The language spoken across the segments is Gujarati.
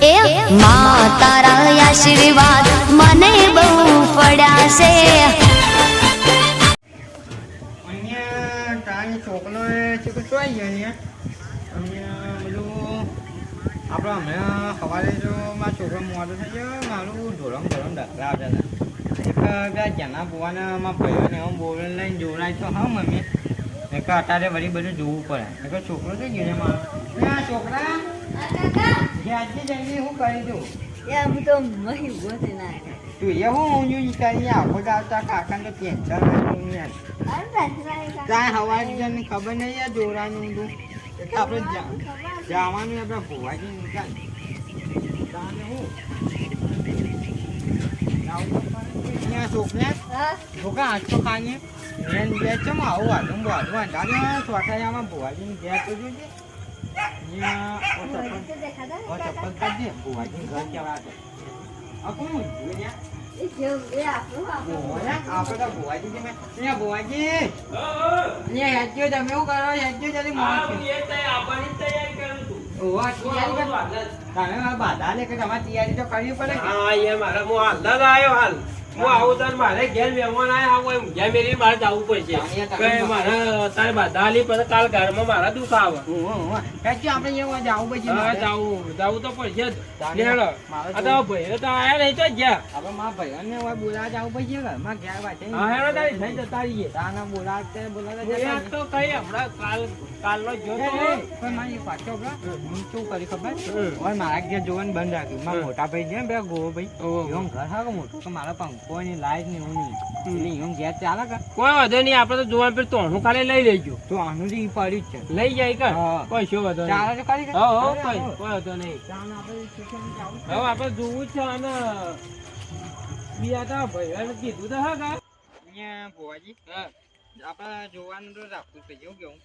એ મા તારા આશીર્વાદ મને બહુ પડ્યા છે અહીંયા તારી છોકરો કે ગયો અહીંયા? બધું આપણે હમણાં સવારે જો મારા છોકરો મોડો થઈ મારું ધોરણ ડકરા આવતા હતા. એક જના બુવાને મારા ભાઈઓને લઈને જોડાય તો હા મમ્મી. એક અત્યારે વળી બધું જોવું પડે. એક છોકરો થઈ ગયો છે મારો. જ્યાંથી જઈને હું કરી દઉં હું તો એ હું ઊંધું કરી આખો આવતા કાકાને તો ટેન્શન ત્યાં હવાજી જઈને ખબર નહીં આ જોરાનું ઊંધું આપણે જવાનું આપણે ભોવાજી નીકળ છોકરા છોકરા આજ તો ખાને મેન ગેસ છે આવું આધું બાધું વાંધાને સોટાયામાં ભોવાજીની ગેસ તો જોજે તમે બાધા લે કે તમારે તૈયારી તો કરવી પડે? હા યાર મારે હું હાલ જ આવ્યો હાલ. હું આવું તાર મારે ઘેર મહેમાન આયા હોય ઘેર મેરી મારે જવું પડશે. કે મારે તારે બધા આલી પછી કાલ ઘરમાં મારા દુઃખ આવે. હેડજો આપણે અહીંયા જાવું પછી હા. જવું. જાવું તો પડશે જ. આ તો ભાઈ તો આયા નહીં તો ગયા. હવે મારા ભાઈઓને હવે બોલાવા જાવું પડશે ઘરમાં ઘેર વાંચે. હા હેડો તારી થઈ જતા રહીએ. તાને યાર તો કઈ હમણાં કાલ કાલનો જો તો એ, પણ મારી તો હું શું કર્યું ખબર? હવે મારા ઘેર જોવાનું બંધ રાખ્યું. મારા મોટા ભાઈ છે ને ગોવો ભાઈ. એનું ઘર હારું મોટું કે મારા પંખો ની લાઈટની એવું નહીં. એટલે ઘેર ચાલે કે? કોઈ વાંધો નહીં આપણે તો જોવાનું તોણું ખાલી લઈ લેજો. તો આનું જ ઈ પડ્યું જ છે. લઈ જાય કર. કોઈ શું વાંધો ચાલે તો હો હો કોઈ કોઈ વાંધો નહીં. હવે આપણે જોવું છે અને બીજા તો ભાઈ કીધું તો હા કા? અહીંયા હા. આપણે જોવાનું તો રાખવું છે એવું કેવું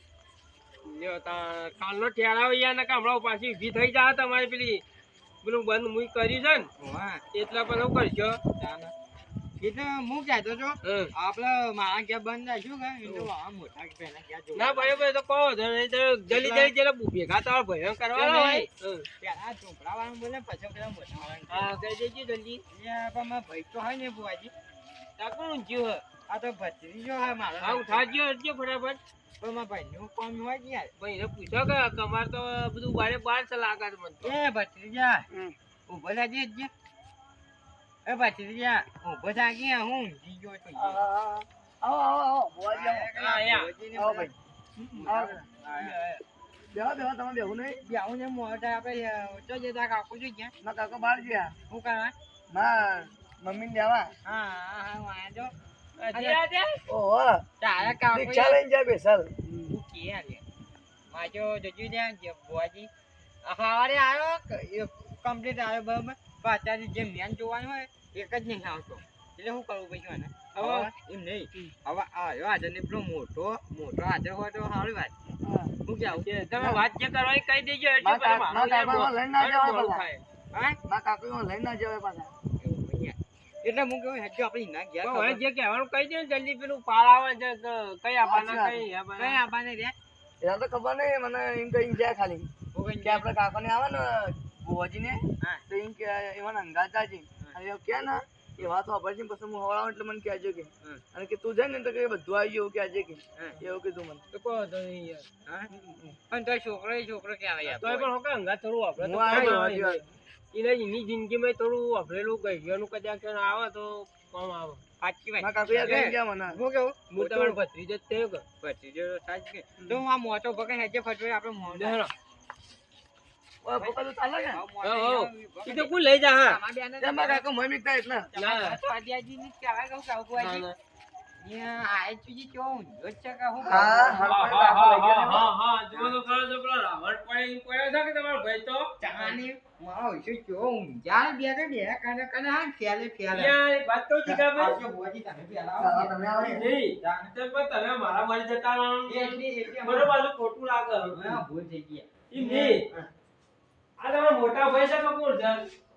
કાલનો ઠેરાવ યાર ને હમણાં પાછી ઊભી થઈ જા તમારી પેલી. પેલું બંધ મુઈ કરી છે ને? હા. એટલે પણ શું કરશો એટલે હું કહેતો છો. આપણે મારા ઘેર બંધ રાખ્યું કે એટલે મોટા પહેલા ના ભાઈ ભાઈ તો કહો તો નહીં તો જલ્દી જલ્દી ભેગા તમારા ભાઈઓ કરવાના હોય. હમ. પહેલા આ બોલે પછી પેલા. હા કહી દેજો જલ્દી. પણ મારા ભાઈ તો હોય ને ભુવાજી તા કોણ જ્યો આ તો ભત્રીજો હા મારો. હા ઉઠાડજો ફટાફટ. પણ મારા કામ હોય ને યાર. ભાઈને પૂછો કે તમારે તો બધું બારે બાર છે લાગે મને એ ભત્રીજા હમ. ઊભો જ એ ભત્રીજા ઊભો થાકી હું ઊંઘી ગયો હા, આવો બેહું ને આપણે કાકુ જોઈ ગયા. શું કરવા? જવા હા હા હા વાંધો. ઓહો. તારા કાકુ રિક્ષા લઈને જાય બેસલ તું કે આલે માજો જજુ ત્યાં જે બુઆજી સવારે આવ્યો કમ્પ્લીટ આવ્યો બરાબર? પણ જે મેન જોવાનું હોય એક જ નહીં આવતો. એટલે શું કરવું પછી મને? હવે એમ નહીં. હવે આવ્યો આજે ને પેલો મોટો મોટો હાજર હોય તો સારી વાત. કેવું કે તમે વાત જે કરવાની કહી દેજો એટલે લઈને ના જવાય. હા? કાકુ લઈને ના જવાય પાછા. એટલે હું કહું હેજો આપણે ના ગયા હવે જે કહેવાનું કહી દે ને જલ્દી પેલું પાર આવે છે કઈ આપવાના સાચી કઈ કઈ આપવાના રે? એના તો ખબર નહીં મને એમ કઈ જાય ખાલી. કે આપણે કાકાને આવે ને ભોજી ને તો એમ કે એમાં અંગાતા છે. અને કે ને એ વાત વાપરે છે પછી હું હવડાવું એટલે મને કહેજો કે. અને કે તું જાય ને તો કે બધું આવી ગયું કહેજે કે. એવું કીધું મને. તો કહો તો નહીં યાર. હા? પણ તો છોકરો છોકરો કે આવે? તો પણ હોકે હંગાત થોડું વાપરે. તો હાજી એની જિંદગીમાં થોડું વાપરેલું ગઈઢિયાનું કદાચ છે આવે તો કોમ આવે? સાચી વાત. મારા યાર કઈ મને? હું કેવું? હું તમારો ભત્રીજો જ થયો કે. ભત્રીજો તો સાચી કે. તો હું આ મોટો ભગે હેજે ફટવે આપણે મોઢા તો લઈ જા મારા કાકુ મમ્મી એટલે કહેવાય કહું મારી જતા ખોટું લાગે. ભૂલ થઈ. આ તમારા મોટા ભાઈ છે કે કોણ છે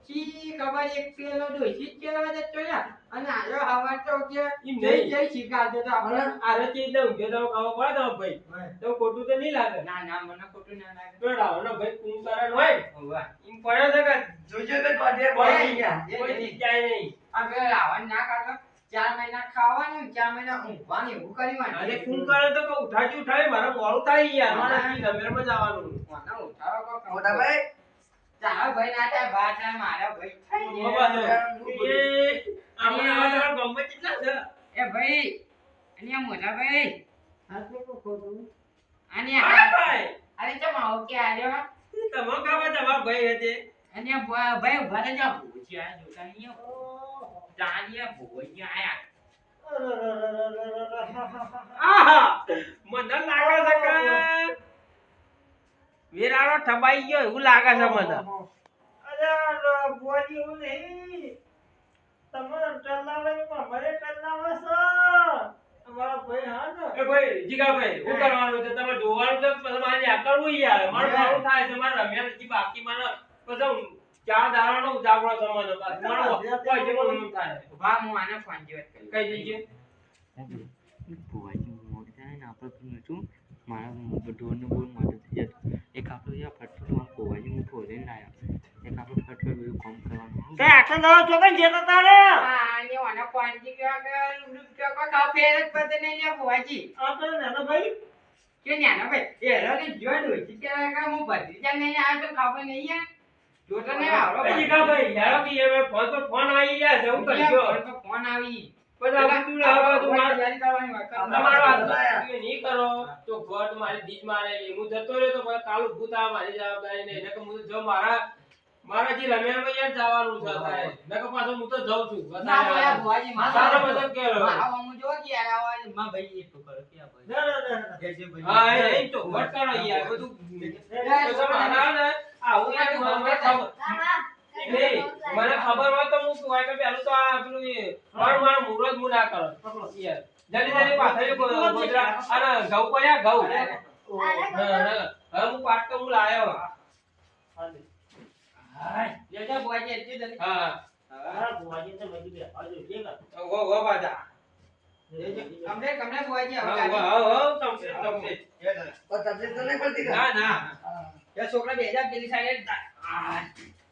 કી ખબર એક પેલો ડોશી જ કેળવા જતો રહ્યા. અને આયો હવા તો કે જઈ. જઈ શીખાડતો તો આપણે. આરે ચીજ ને ઊંઘે તો ખાવા પડે તો ભાઈ. તો ખોટું તો નહીં લાગે. ના ના મને ખોટું ના લાગે. તો રાવણનો ભાઈ કુંભકરણ હોય. વાહ હોવે. પડે પડ્યો છે કે? જોજો તો ટોટિયા પડી ગયા કોઈ જગ્યાએ નહીં. આ કે રાવણ ના કાઢો. ચાર મહિના ખાવાનું ચાર મહિના ઊંઘવાનું એવું કરી અને કું કરે તો કે ઉઠાજી ઉઠાડી મારે મોડું થાય યાર. મારા. હજી રમેરમાં જવાનું. મોટા ભાઈ તારો ભાઈ ના થાય બા થાય મારો ભાઈ તો, એ આપણે આવા તારા ગામમાં કેટલા છે? એ ભાઈ અને મોટા ભાઈ. અને હા આ- ભાઈ? અરે ચમ આવો કે આર્યો? તમારા ગામમાં તમારા ભાઈ હશે? અને ભાઈ ઊભા થઈ જાઓ ભૂજી આયા જોતા નહીં જાણીએ ભૂજી આયા. મને લાગે છે કે વેરાળો ઠબાઈ ગયો એવું લાગે છે મને. અરે બોલી હું નહીં. તમારે ટલ્લાવાડીમાં મને ટલ્લાવો છો. અમારા ભાઈ હા ને. એ ભાઈ જીગાભાઈ શું કરવાનું છે? તમે જોવાનું છે પછી મારે ત્યાં કરવું યાર? મારું મોડું થાય છે મારે રમ્યા નથી બાકી મને પછી હું ચાર દાડાનો ઉજાગરો છે મને. કોઈ જેવું થાય. હું આને ફોન જેવત કહી કઈ જઈએ ભુવાજી મોડ થાય ને આપણે પેલું શું મારા ઢોરને બહુ મોડું થઈ જતું એક આપણે યા ફટફટ મારા કોવાજી હું ફોરીને લાવ્યા એક આપણે ફટફટ બધું કામ કરવાનું તે આખો દાડો ચોકન જતો તારે? આ ને ઓને ફોન ગયો કે ઉડું કે કોઈ ફેર જ પતે નહીં લે ભુવાજી આપણે નાનો ભાઈ. કે ન્યાનો ભાઈ એ રને જોઈ ડોસી કે કે હું ભત્રીજા નહીં આવ્યો તો ખબર નહીં યાર. જોતો યાર કે એ ફોન તો ફોન આવી ગયા છે હું તો ફોન આવી. મારે તૈયારી કરવાની હોય કર. તમારો હાથ તમે નહીં કરો. તો ગોટ મારી દીજ મારે હું તો પછી કાલ ઊભું થાય મારી જવાબદારી નહીં નકર હું તો જો યાર જવાનું છે અત્યારે. નકર પાછો હું તો જાઉં છું. બસ આ- ભુવાજી મારા મતલબ કેરો. મારા આમ જો કે યાર આવા માં ભાઈ એટલું કરો કે ભાઈ ના ના ના જય જય ભાઈ. હા એ એ તો ગોટ કરો યાર. બધું તો તમે આવું યાર મને મને ખબર. નહીં, મને ખબર હોય તો હું કહેવાય કે પેલું તો આ પેલું એ મારું મારું હું ના કરો. જલ્દી જલ્દી પાછળ ગો- અને ઘઉં પડ્યા ઘઉં. હા, હા. હવે હું પાટ તો હું લાયો. હાય, જય જય એટલી જલ્દી. હા. મારા ભુવાજી તો બધી બેઠા છે જે કર હો હો પાછા. જય જય. કમરે કમરે ભુવાજી હવે હો ગાડી. હો હો તમસે તમસે પણ તકલીફ તો નહીં પડતી ના ના. એ છોકરા બે હજાર પેલી સાઈડે આ,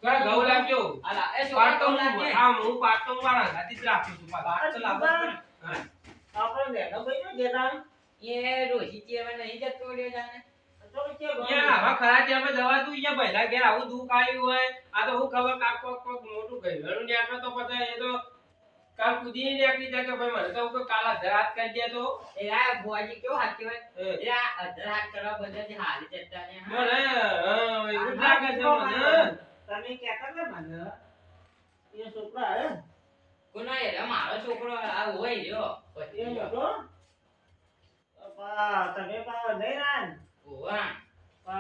કર ઘઉં લાગ્યો? આલા, એ સો પાટો તો તો લાગે. હા હું પાટો મારા ગાતી જ રાખું છું પાટો લાગો તો. આપણે નાનો ભાઈ ને ગેલા એ રોહિત જે હવે નહીં જતો રહ્યો જાને તો કે યાર ખરા ટાઈમે જવાતું અહીંયા પહેલા ઘેર આવું દુઃખ આવ્યું હોય. આ તો હું ખબર કાક કોક કોક મોટું ગયું નીકળે તો પછી એ તો કાલ કૂદીને નીકળી જાય કે ભાઈ મને તો કોઈ કાલ હાથે હાથ કરી દે તો. એ આ ભુવાજી કેવો હાથ કહેવાય? એ, એ આ અધર હાથ કરવા બધા જે હાલ જતા ને, મને એવું જ લાગે છે મને. તમે કહેતા ને મને એ છોકરા હે કોનો એ રે મારો છોકરો આ હોય રહ્યો. એ પછી જો. મોટો અપા તમે પાવ નહીં રાન ઓવા. હું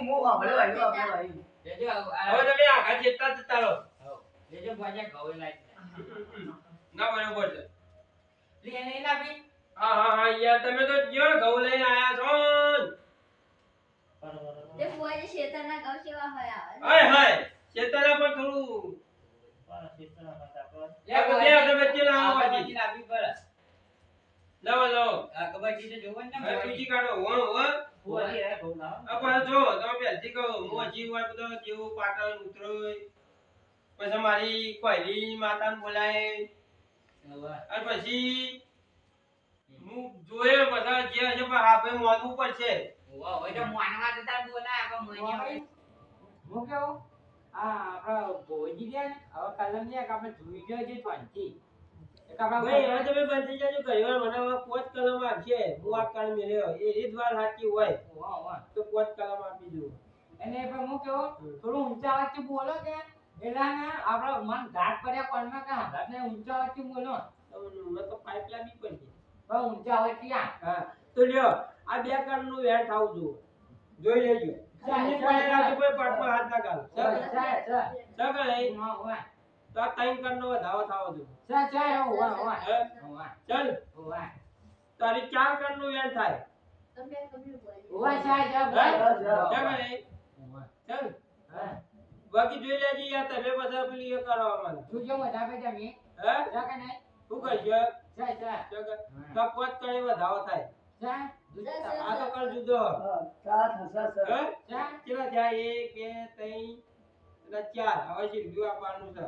હું વાપરે વાળ્યો વાપરે વાળ્યો. લેજો આ- હવે તમે આઘા જેટલા જતા રહો લેજો ભુવાજી ઘઉં લાવી દે. ના બરોબર છે લે એને નહીં લાવી? હા હા હા યાર તમે તો જો ને ઘઉં લઈને આયા છો ને. તે ફુવાજી શેતાના ઘઉં કેવા હોય આવે હાય હાય. શેતાના પર થોડું લે આ ભુવાજી, બધા તમે વચ્ચે લાવો આ પછી. કબડ્ડી લાવવી પડે. લાવો લાવો. આ તો જોવો ને હવે બીજી કાઢો. હો હો ભુવાજી હે બહુ લાવો. આ જો તમે પહેલથી કહો હું હજી વાર બધો જેવું પાટણ ઉતરોય? પછી મારી કોયલી માતાને બોલાય. અને પછી હું જોયે બધા જે હશે પણ હા ભાઈ પડશે. ઓવા હોય તો માનવા તો તાર બોલાય, પણ મને હું કેવું? આ આપણા ભુવાજી રહ્યા ને, હવે કલમ લે આપણે જોઈ જોઈએ છે શાંતિ. ભાઈ હવે તમે બંધ જાજો ઘણી મને હવે પોચ કલમ આપશે. હું આ કલમ મેળ્યો એ રીત વાર સાચી હોય. ઓવા, ઓવા. તો પોચ કલમ આપી દઉં. એને પણ હું કેવું? થોડું ઊંચા અવાજથી બોલો કે એટલે ને આપણે મન ઘાટ પડ્યા કોણમાં કે હંગાત ને ઊંચા અવાજથી બોલો. તો પાઇપ લાગી પડી પણ ઊંચા હા. તો લ્યો આ બે કલમનું નું થાવું જુઓ જોઈ લેજો. ના થાય. બસ બાકી જોઈ લેજે યાર તમે બધા પેલી એ કરો મને તું જો બધા પે જમી હે? જા કે નહીં? શું કરશો? જા જા તો પોત કરે વધાવો થાય. આ તો જુદો ચાર શીખવું આપવાનું છે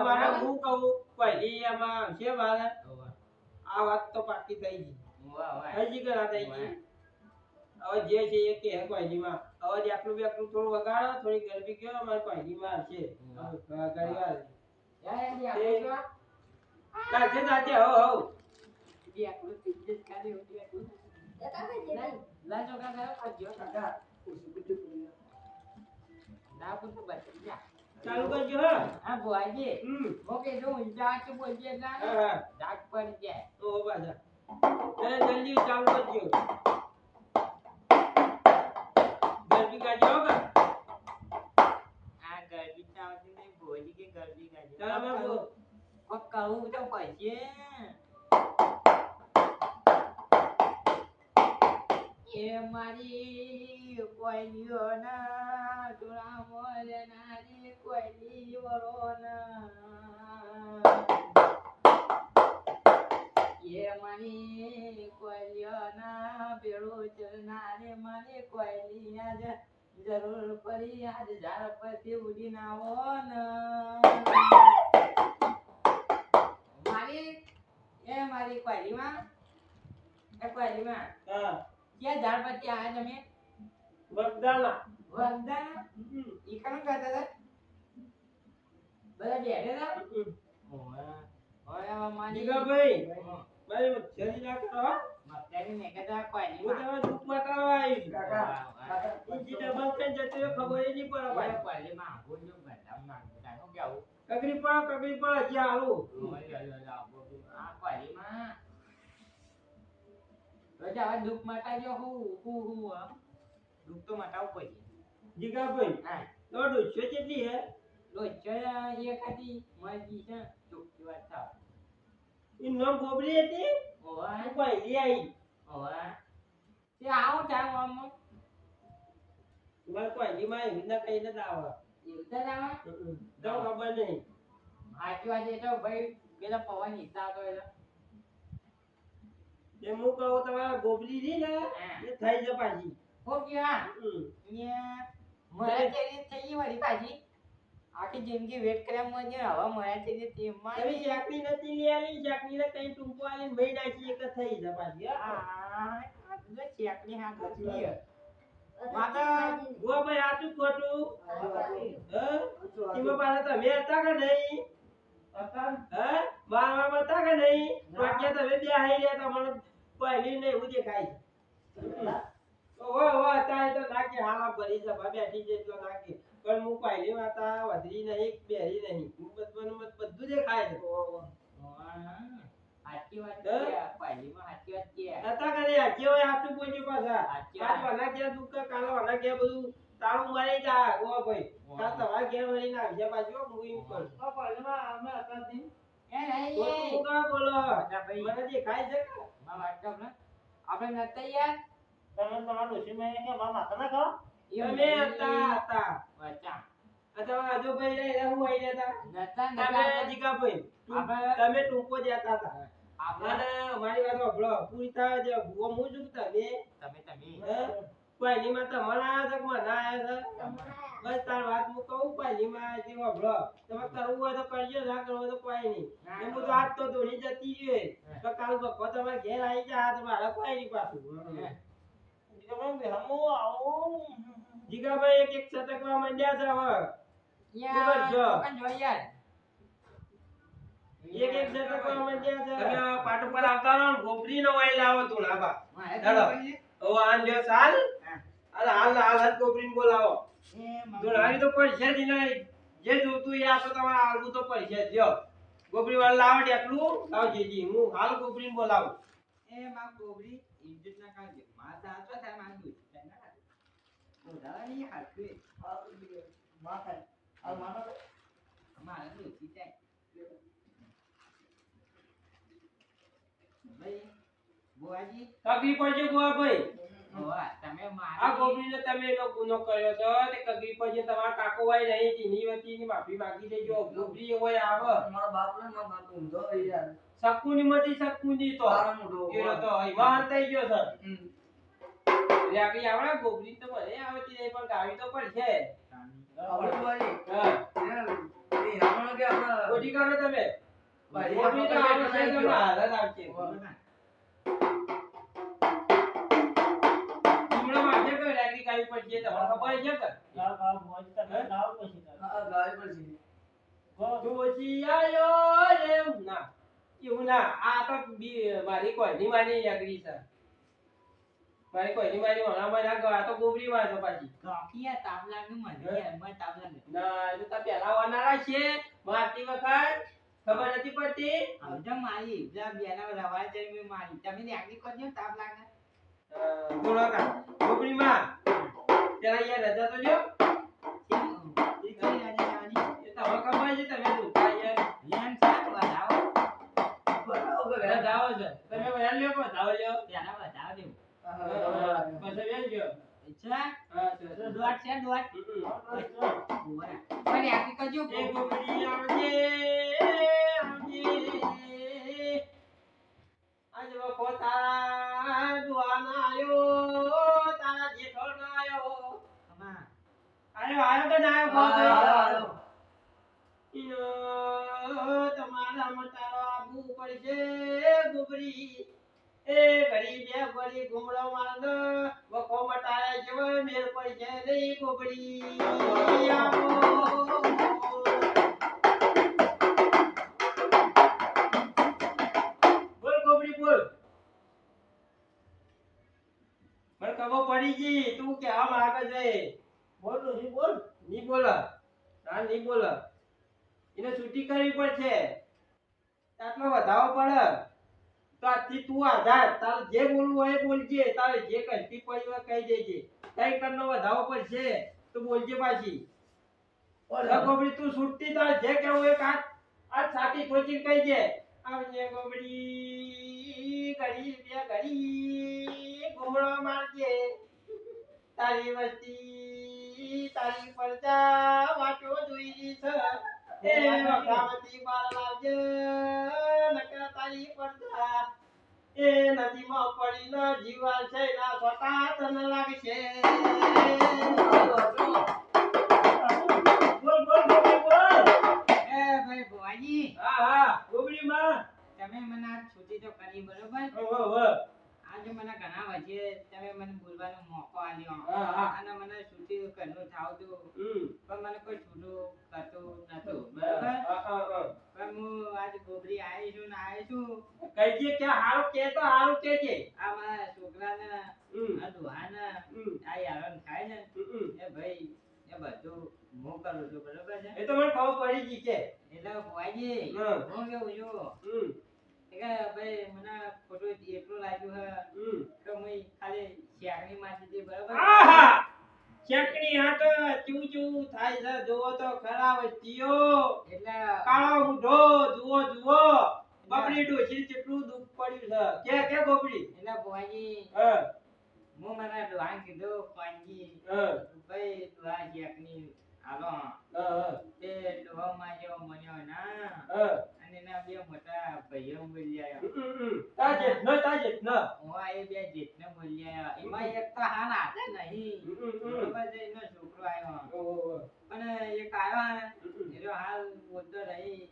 મારે હું કહું પહેલી એમાં છે મારે આ વાત તો પાકી થઈ ગઈ ગઈ હવે જે છે એ કે પહેલીમાં હવે થોડું વગાડો થોડી ગરબી કયો અમારે પહેલીમાં છે ઘણી ચાલુ કરજો. હા બોલજે ઓકે જો જાક બોલજે ના હા ડાક પડી જાય ઓ બાજા જલ્દી ચાલુ કરજો મેં બો- ઓ કહું તો પછી એ મારી કોઈલીઓ ના તુરા મોર નારી કોઈલીઓ ના એ મારી કોઈલીઓ ના પેલો મારી કોઈલી આજ જરૂર પડી આજ ઝાડ પરથી ઉડીને આવો ને. મારી એ મારી કોયલીમાં એ કોયલીમાં હા. ક્યાં ઝાડ પરથી આયા તમે? વગદાના વગદા ઈ કામ કરતા હતા? બધા બેઠા હતા? ઓય મારી. જીગાભાઈ મારી મચ્છરી ના કરો. મસ્તરી ને કહેતા હું તમે દુખ મટાડવા આવી કાકા જે ડબલ થઈને જતો ખબર નહીં પડે ભાઈ કોયલીમાં આવું જો બધા માંગતા શું કેવું કગરી પડો કગરી પડો હજી હાલું આ કોયલીમાં તો જાવા દુઃખ મટાડજો હું હું હું આમ દુઃખ તો મટાવવું પડશે જીગાભાઈ હા તો ડોસો કેટલી હે લોચા એક હતી મરજી છે ચોખ્ખી વાત થાવ ઈ નામ ગોબરી હતી ઓવા પહેલી આવી ઓવા તે આવો ચાલ આમ મારે કોઈ એવી હિંદા કઈ ન આવે હિંદા તો આવા તો ખબર નહીં. વાત એ તો ભાઈ પેલા પવન હિસ્સા હતો એટલે એ હું કહું તમારા ગોબલી રહી ને એ થઈ જ પાછી. હો ગયા? હમ. અહીંયા મરા થઈ ગઈ પાછી. આખી જિંદગી વેટ કર્યા મને હવે મરા તેરી તેમાં તમે શાકની નથી લઈ આલી શાકની ને કઈ ટૂંકો આલી મહી નાખી એક જ થઈ જ પાછી હો. તો ચેકની હાથ અત્યારે માતા ગો ભાઈ જ ખોટું. પાછા તમે હતા કે નહીં? હે? મારવામાં કે નહીં? બાકી તમે બે હાઈ રહ્યા તમારે પહેલી ને એવું દેખાય. ઓહો ઓહો અત્યારે તો નાખી હાલા ભરી છે બેઠી છે એટલો નાખી. પણ હું પહેલી હતા વધરી નહીં બેરી નહીં. હું બધું બધું દેખાય છે. સાચી વાત છે. પહેલીમાં સાચી વાત છે. હતા કે નહીં હોય હાથું બોલ્યું પાછા. સાચી વાત. વના ઘેર દુઃખ કાલે વના ઘેર બધું તાળું મારી જા ગો ભાઈ. કાલ તમારા ઘેર વળીને આવજે પાછું હો, હું એમ કહું એ નહીં. તો તું કાં બોલો બધા ભાઈ. મને છે માં વાત કર ને આપણે નતા યાર? તમે હતા હતા. બચા અથવા આજુભાઈ લઈ હું આવી રહ્યા હતા તમે નતા જીગાભાઈ તું- તમે ટૂંકો જતા હતા. આપણે મારી વાત સાંભળો. પૂરી થાય છે ભૂવો હું છું તમે તમે તમે. હે? પહેલીમાં તમારા આવ્યા છે મને આવ્યા છે? બસ તાર વાત હું કહું પહેલીમાં આવ્યા છે સાંભળો. તમે કરવું હોય તો કરજો ના કરવું તો કોઈ નહીં. એમ તો આજ તો ધોની જતી રહી. તો કાલ બપોર તમારે ઘેર આવી જાય તો મારે કોઈ નહીં પાછું જીગાભાઈ એક એક સટકવા માંડ્યા છે હવે. યાર જો. યાર. એક એક સટકવા માંડ્યા છે? તમે પાટ ઉપર આવતા રહો ગોબરી નો વાઈ લાવો તો લાબા. મારે ચાલો. ઓ આન લ્યો સાલ અરે હાલ હાલ હાલ ગોબરી ને બોલાવો. તો આવી તો પૈસા જ નહીં જે જોતું એ આપો તમારે આલવું તો પૈસા દો ગોબરી વાળા લાવડ એટલું લાવ જેજી હું હાલ ગોબરી ને બોલાવું. એ માં ગોબરી ઇજ્જત ના કાઢજે માં સાચો થાયમાં થાય. ના ઓધા ની હાથે મારે દુખી થાય. ભાઈ ભુવાજી કગરી પડજો ગોવા તમે આ મારી તમે એનો ગુનો કર્યો છો તે કગરી પડજે તમારા કાકો વાય નહીં તેની વતીની માફી માંગી દેજો ગોબરી એવો આવે મારો બાપ ને મારો બાપ ઊંધો હોય યાર શકુની મતી શકુની તો. તારો મોટો કેરો તો થઈ ગયો. રેકડી આવડે ગોબરી તો મને આવતી નહીં પણ ગાવી તો પડશે. આપણે ભુવાજી, હા. એ હીરામણો કે આપણે- ગોટી કરો તમે. ગોબરી તો આવશે તો હાલત આવશે. ગાવી પડશે તમને ખબર છે કે? હા, ગાળી પડશે. જોશી આયો રે ના. એવું ના. આ તો મારી કોઈની માની રેકડી છે. મારી કોઈની માની હમણાં ના ગયો આ તો ગોબરી માં છે પાછી. કાકીયા તાબલાનું મને એમાં તાબલાનું ના એ તો તાર પહેલા છે. મારતી વખત ખબર નથી પડતી? તો મારી પેલા બેના રવા જઈ મે મારી તમે ત્યાંથી કરજો ધોળકા લાગે. માં પેલા યાર રજા તો લ્યો. એ કઈ રાજી જવાની એ તો હવે ખબર છે તમે દુખા યાર લેન સાત વધાવો બરાબર કે વેણ? રજાઓ છે. તમે વહેલા લ્યો પણ ધાવ લ્યો. પેલા વધાવો દેવું. પછી વેચજો તો તો છે આવજે આવજે. આજ વખો તારા દુઆના આયો તારા જેઠો આયો અરે આયો કે ના આયો તમારા મતારો આબુ પડશે ગોબરી એ ઘડી બે ઘડી ઘૂમડો મારદ વખો મટાયા જેવો મેર પર નહીં ગોબરી ગોબડી બોલ બોલ. પડી ગઈ, તું કેવા માંગે છે. બોલ નહીં બોલ. નહીં બોલ. ના, નહીં બોલ. એને છૂટી કરવી પડશે. આટલો વધાવો પડે. તો આજથી તું આધાર તારે જે બોલવું હોય એ બોલજે તારે જે કહેતી પડી હોય કહી દેજે. કઈ કરનો વધાવો પડશે તો બોલજે પાછી. ગોબડી તું છૂટતી તારે જે કહેવું એક કાચ આજ સાથી ઠોચીને કહી દે. આવજે ગોબડી ઘડી બે ઘડી ઘુમડો મારજે. તારી વસ્તી તારી પરજા વાટો જોઈ છે એ વખાવતી બાર લાવજે તારી પડતા એ નદીમાં પડીને જીવા છે ના સ્વતા તને લાગશે બોલ બોલ ગોબડી બોલ એ ભાઈ ભુવાજી હા હા ગોબડી માં તમે મને આ છૂટી તો કરી બરોબર? ઓહો ઓ આજે મને ઘણા વચ્ચે તમે મને બોલવાનો મોકો આલ્યો. અને મને છૂટી કરવું થાવતું. પણ મને કોઈ છૂટું કરતું નતું બરોબર. પણ હું આજ ગોબરી આવી છું ને આવી છું. કહીજે કે હારું કે તો હારું કેજે આ મારા છોકરાને આ દુહાને આ યારણ થાય ને. એ ભાઈ એ બધું હું કરું છું બરોબર છે? એ તો મને ખબર પડી ગઈ કે. એટલે ભુવાજી હું. કેવું છું? કે ભાઈ મને ખોટું એટલું લાગ્યું હે કે હું ખાલી શેકણી મારતી હતી બરોબર આહા! ચકણી હાટ ચૂ ચૂ થાય છે. જોવો તો ખરા વસ્તીઓ એટલે કાળો ઊંધો જુઓ જુઓ. બબડી ડોશી કેટલું દુઃખ પડ્યું છે. કે કે બબડી એટલે ભુવાજી હા. હું મને ડોહાને કીધું પાંજી ભાઈ ડોહા શેકણી હાલો. તે ડોહામાં જેવો મન્યો ના. એના બે મોટા ભાઈઓ મળ્યા તાજે ન તાજે ન. હું એ બે જેઠને મળ્યા એમાં એક તો હાલ હાથે નહીં. બરોબર છે એનો છોકરો આવ્યો અને એક આવ્યો ને એનો હાલ બોલતો રહી.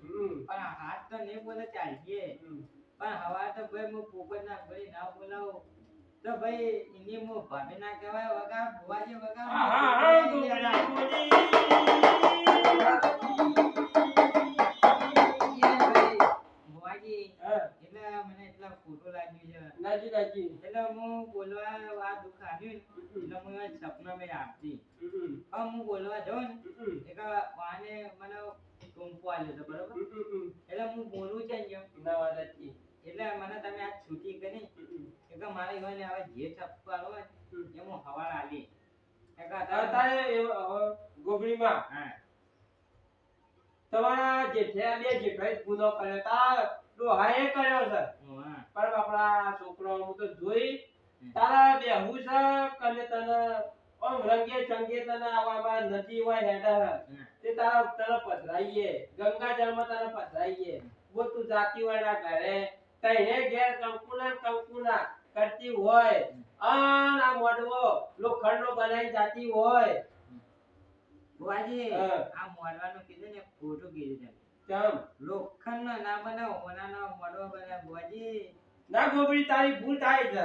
પણ હાથ તો નહીં બોલે ચાલશે પણ હવા તો ભાઈ હું પોપટ ના ભાઈ ના બોલાવું. તો ભાઈ એની હું ભાભી ના કહેવાય વગા ભુવાજી વગા નાજી નાજી એટલે હું બોલવા આ દુઃખ આવ્યું ને. એટલે હું સપના મેં આપતી પણ હું બોલવા જાઉં ને એક વાને મને ટૂંકો આવ્યો હતો બરોબર? એટલે હું બોલું છે ને એટલે મને તમે આ છૂટી કરી. કે મારે એને હવે જે ચપ્પાલો હોય ને એ હું હવાળ આલી. તમારા જેઠિયા બે જેઠાઈ ગુનો કર્યો તા ડોહાએ કર્યો છે. હા પણ બાપડા છોકરો હું તો જોઈ તારા બેહું છે કને તને? ઓમ રંગે ચંગે તને આવા નદી હોય હેડા તે તારા તને પધરાઈએ. ગંગા જળમાં તને પધરાઈએ. બોલ તું જાતી હોય ના ઘરે. તઈને ઘેર કંકુના કંકુના કરતી હોય. અન આ મોઢવો લોખંડનો બનાવી જાતી હોય. બુઆજી આ મોડવાનું કીધું ને ખોટું કીધું તમે. કેમ લોખંડનો ના બનાવો હોનાનો મોડવો બનાવ. બુઆજી ના ગોબડી તારી ભૂલ થાય છે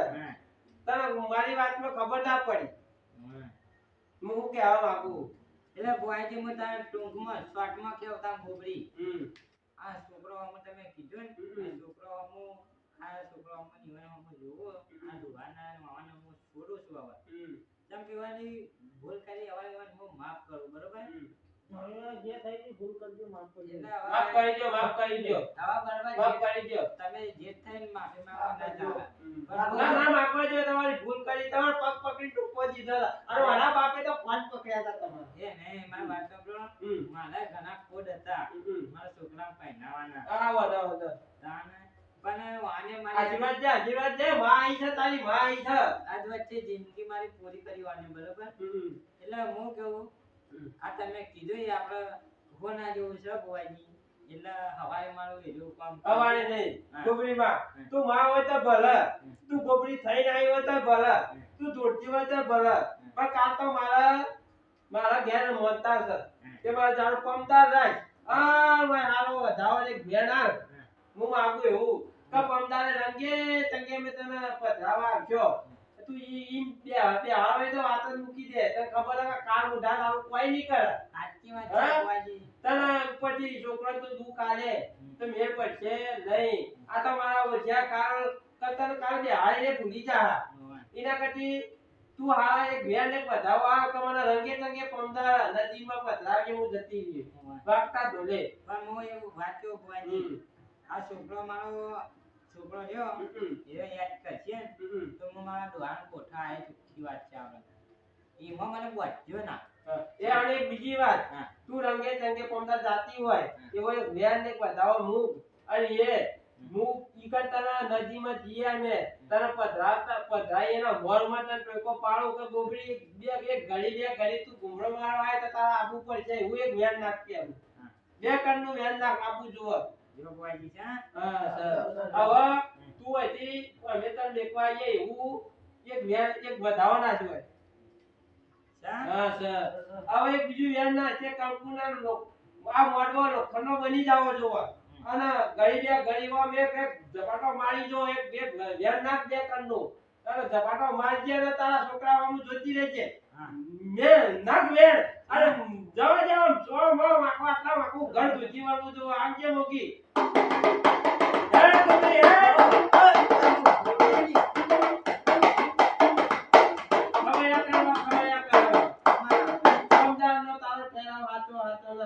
તને મારી વાતમાં ખબર ના પડી. હું. શું કહેવા માંગુ? એટલે બુઆજી હું તારે ટૂંકમાં શોર્ટમાં કેવું તાર ગોબડી આ છોકરો અમુ તમે કીધું ને છોકરો અમુ આ છોકરો અમુ નિવાન અમુ જોવો. આ દુવાના ને માવાના છોડો છોડું છું હવે તમે તેમ કહેવાની ભૂલ કરી હવે હું માફ કરું બરોબર? હમ. એટલે માફ હવે કરી દો માફ કરી દો માફ જે- કરી દો તમે જે થઈને માફી માંગો ના ના ના જોઈએ તમારી ભૂલ કરી. તમારે પગ પકડી ટૂંકો દીધો અને મારા બાપે તો ફોન પકડ્યા હતા તમારા. એ નહીં મારી વાત સાંભળો મારા ઘણા કોડ હતા. મારા છોકરા પહેરાવાના. આ વધો વધો તાને પણ વાને મારી આશીર્વાદ દે આશીર્વાદ દે. માં આવી છે તારી માં આવી છે. આજ વચ્ચે જિંદગી મારી પૂરી કરી વાની બરોબર? એટલે હું કેવું આ તમે કીધું એ આપણે હોના જેવું છે બુવાજી એટલે હવારે મારું વેલું કામ હવારે નહીં હા. તું માં હોય તો ભલે. તું ગોબડી થઈને આવી હોય તો ભલે. તું દોડતી હોય તો ભલે. પણ કાલ તો મારા મારા ઘેર મોનતા છે. કે મારા જાણ પમદાર રાખ. આ ભાઈ હારો વધાવો એક ભેણ આવ હું માગું એવું. કે પમદારે રંગે ચંગે મેં તને પધરાવા આવ્યો તું ઈ બે બે હાવે તો વાત જ મૂકી દે. તને ખબર હે કે કાળ મુઢા કોઈ નહીં કરે. સાચી વાત છે બુવાજી તને ઉપરથી છોકરો તો દુઃખ આલે. તો મેળ પડશે નહીં. આ તો મારા ઓછિયા કરતા કાળ બે હારે ભૂલી જા એના કરતી તું હા એક ભેર ને પધાવ. આ કે મને રંગે તંગે પમદાર નદીમાં પધરાવી હું જતી રહી. વાગતા ધોલે. પણ હું એવું વાંચ્યો બુવાજી આ છોકરો મારો છોકરો રહ્યો. એ યાદ કરશે. તો હું મારા દુહાન કોઠા આય ચૂકી વાત છે આપણે એમાં મને બોધ્યો ના. એ અને એક બીજી વાત. તું રંગે સંગે પમદાર જાતી હોય એવો એક વ્યાન ને પધાવો મૂક અને એ મૂક ઈ કરતા નદીમાં જઈએ અમે તને પધરાવતા પધરાઈ એના મોરમાં તને ટોકો પાડું કે ગોબડી બે એક ઘડી બે ઘડી તું ઘૂમરો મારવા આવે તો તારા આબુ જાય હું એક વેર નાખી આવું. બે કણનું વ્યાન નાખ આપું જુઓ. જો બુવાજી છે હા? હા સર. હવે તું અહીંથી અમે તને દેખવા આવીએ એવું એક વેર એક વધાવવાના જ હોય. હા સર. હવે એક બીજું વેર ના છે કંકુના આ મોડવો લોખંડનો બની જાવો જોવા. અને ગળી બે ગળીમાં મેં કંઈક ઝપાટો મારી જો એક બે વેર નાખ બે કણનું અને ઝપાટો મારજે ને તારા છોકરા જોતી રહેજે. મેં નાખ વેર અરે જવા જવા સો માં વાંકો આટલા વાંકો ઘર ધોતી વાળું જો આવજે મોકી હે કુતરી, હે!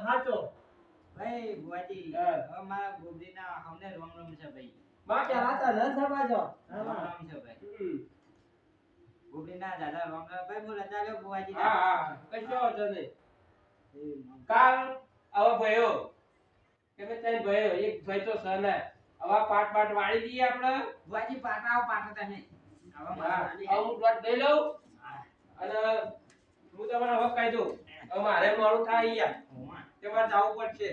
હાચો. ભાઈ બુવાજી હા. મારા ગોબરીના અમને રોમ રોમ છે ભાઈ બાકી પહેલા તો ન. રોમ રોમ છે ભાઈ. ગોબરીના દાદા રોમ રોમ ભાઈ હું રજા લ્યો બુવાજી હા, હા, કશો વાંધો નહીં. કાલ આવા ભયો કે ભાઈ ત્રણ ભયો એક ભાઈ તો સન આવા પાટ પાટ વાળી દઈએ આપણે. બુવાજી પાટા આવો પાટા તમે. હવે મારા હા, વાલી- હવે હું પ્લોટ લઈ લઉં. અને હું તમને હવે કહી દઉં હવે મારે મારું થાય યાર તેમાં જવું પડશે.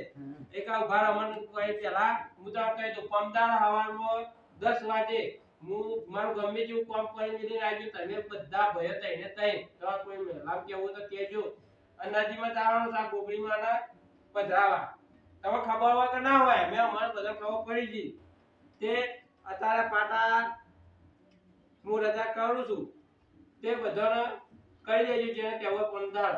એક આ ઊભા રમણ કહી પેલા હું તો કહી દઉં પમદાર હવારમાં દસ વાગે હું મારું ગમે તેવું કામ કરીને લઈને આવજો તમે બધા ભય તઈને તઈ તમારે કોઈ મહેલામ કેવું તો કેજો અંદાજીમાં જવાનું આ ગોબડીમાં ના પધરાવા. તમે ખબર હોય તો ના હોય, મેં અમારે બધા ખબર પડી ગઈ. તે અત્યારે પાટા હું રજા કરું છું. તે બધાને કહી દેજો જેને કહેવાય પંદર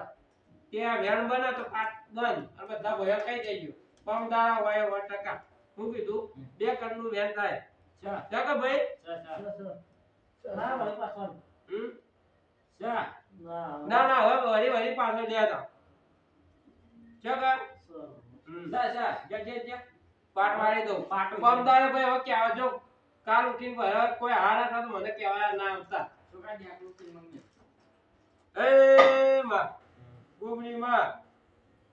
તે આ વેણ બને તો પાટ બંધ અને બધા ભયો કહી દેજો. પંદર હોય સો ટકા. હું કીધું, બે કટનું વેણ થાય. ચા. છે કે ભાઈ? ચા ચા. હમ? ચા? ના ના હવે વળી વળી પાછળ લે હતા છે કે? હમ. ચા ચા. જા જા જા પાટ વાળી દઉં. પાટ પમદારે ભાઈ હવે કહેવા જો. કાલ ઉઠીને ભયો કોઈ હારા હતા તો મને કહેવાય ના આવતા. છોકરા ને આપણું મમ્મી એ માં. ગોબડી માં.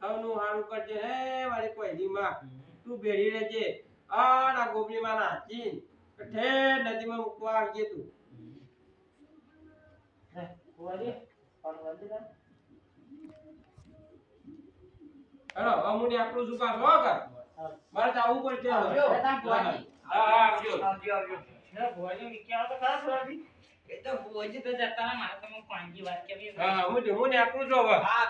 હવનું હારું કરજે. હે મારી કોઈની માં. તું ભેડી રહેજે. આ ના ગોબડી માં નાચી ઠેર નદીમાં મૂકવા આવી તું. હેલો અમુની આપણું શું કામ હો કર મારે તો આવવું પડશે. આવજો. હા હા આવજો. આવજો આવજો. ના, ફુવાજી નીકળી તો ખરા ફુવાજી એ તો ફુવાજી તો જતા મારે તમે પાંજી વાત કરવી હા હું હું ને આપણું જો હા